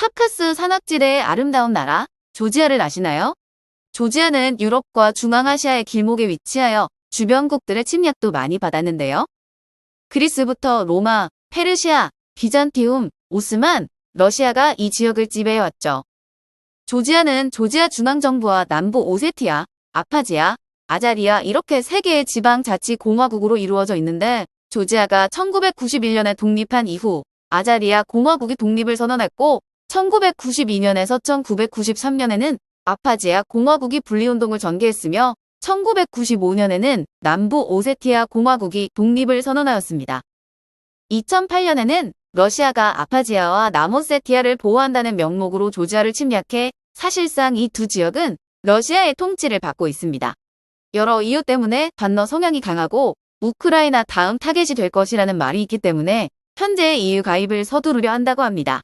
카카스 산악지대의 아름다운 나라 조지아를 아시나요? 조지아는 유럽과 중앙아시아의 길목에 위치하여 주변국들의 침략도 많이 받았는데요. 그리스부터 로마, 페르시아, 비잔티움, 오스만, 러시아가 이 지역을 지배해왔죠. 조지아는 조지아 중앙정부와 남부 오세티아, 아파지아, 아자리아 이렇게 세 개의 지방자치공화국으로 이루어져 있는데 조지아가 1991년에 독립한 이후 아자리아 공화국이 독립을 선언했고 1992년에서 1993년에는 아파지아 공화국이 분리운동을 전개했으며 1995년에는 남부 오세티아 공화국이 독립을 선언하였습니다. 2008년에는 러시아가 아파지아와 남오세티아를 보호한다는 명목으로 조지아를 침략해 사실상 이 두 지역은 러시아의 통치를 받고 있습니다. 여러 이유 때문에 반러 성향이 강하고 우크라이나 다음 타겟이 될 것이라는 말이 있기 때문에 현재 EU 가입을 서두르려 한다고 합니다.